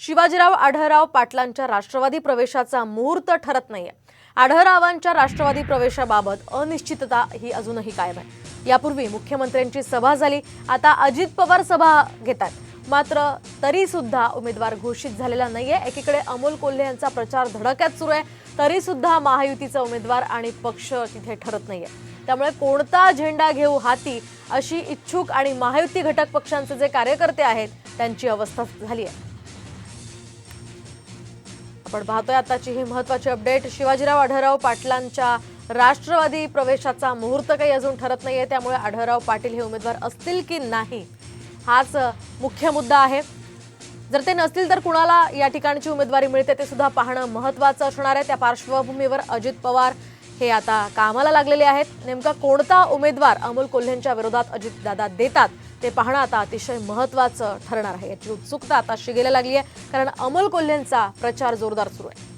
शिवाजीराव आढळराव पाटलांच्या राष्ट्रवादी प्रवेशाचा मुहूर्त ठरत नाहीये. आढळरावांच्या राष्ट्रवादी प्रवेशाबाबत अनिश्चितता ही अजूनही कायम आहे. यापूर्वी मुख्यमंत्र्यांची सभा झाली. आता अजित पवार सभा घेतात. मात्र तरी सुद्धा उमेदवार घोषित झालेला नाहीये. एकीकडे अमोल कोल्हे यांचा प्रचार धडक्यात सुरू आहे. तरी सुद्धा महायुतीचा उमेदवार आणि पक्ष तिथे ठरत नाहीये. त्यामुळे कोणता झेंडा घेऊ हाती अशी इच्छुक आणि महायुती घटक पक्षांचे जे कार्यकर्ते आहेत त्यांची अवस्था झाली आहे आपण पाहतोय आताची ही महत्वाची अपडेट शिवाजीराव आढळराव पाटलांच्या राष्ट्रवादी प्रवेशाचा मुहूर्त काही अजून ठरत नाहीये त्यामुळे आढळराव पाटील हे उमेदवार असतील की नाही हाच मुख्य मुद्दा आहे. जर ते नसतील तर कुणाला या ठिकाणची उमेदवारी मिळते ते सुद्धा पाहणं महत्वाचं असणार आहे. त्या पार्श्वभूमीवर अजित पवार हे आता कामाला लागलेले आहेत. नेमका कोणता उमेदवार अमोल कोल्हेंच्या विरोधात अजितदादा देतात ते पाहणं आता अतिशय महत्वाचं ठरणार आहे. याची उत्सुकता आता शिगेला लागली आहे कारण अमोल कोल्हेंचा प्रचार जोरदार सुरू आहे.